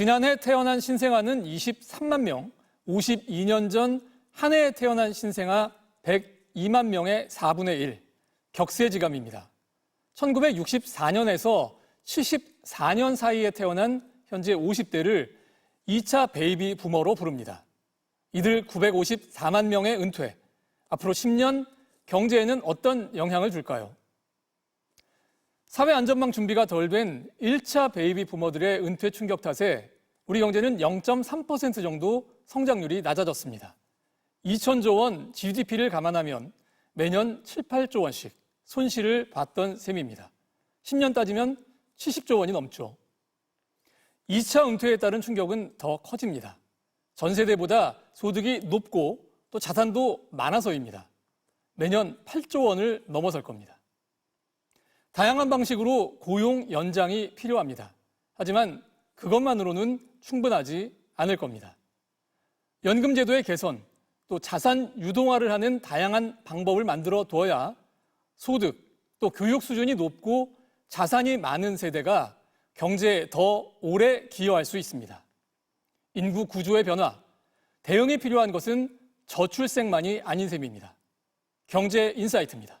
지난해 태어난 신생아는 23만 명, 52년 전 한 해에 태어난 신생아 102만 명의 4분의 1, 격세지감입니다. 1964년에서 74년 사이에 태어난 현재 50대를 2차 베이비 부머로 부릅니다. 이들 954만 명의 은퇴, 앞으로 10년 경제에는 어떤 영향을 줄까요? 사회 안전망 준비가 덜 된 1차 베이비 부머들의 은퇴 충격 탓에 우리 경제는 0.3% 정도 성장률이 낮아졌습니다. 2천조 원 GDP를 감안하면 매년 7, 8조 원씩 손실을 봤던 셈입니다. 10년 따지면 70조 원이 넘죠. 2차 은퇴에 따른 충격은 더 커집니다. 전 세대보다 소득이 높고 또 자산도 많아서입니다. 매년 8조 원을 넘어설 겁니다. 다양한 방식으로 고용 연장이 필요합니다. 하지만 그것만으로는 충분하지 않을 겁니다. 연금제도의 개선, 또 자산 유동화를 하는 다양한 방법을 만들어 두어야 소득, 또 교육 수준이 높고 자산이 많은 세대가 경제에 더 오래 기여할 수 있습니다. 인구 구조의 변화, 대응이 필요한 것은 저출생만이 아닌 셈입니다. 경제 인사이트입니다.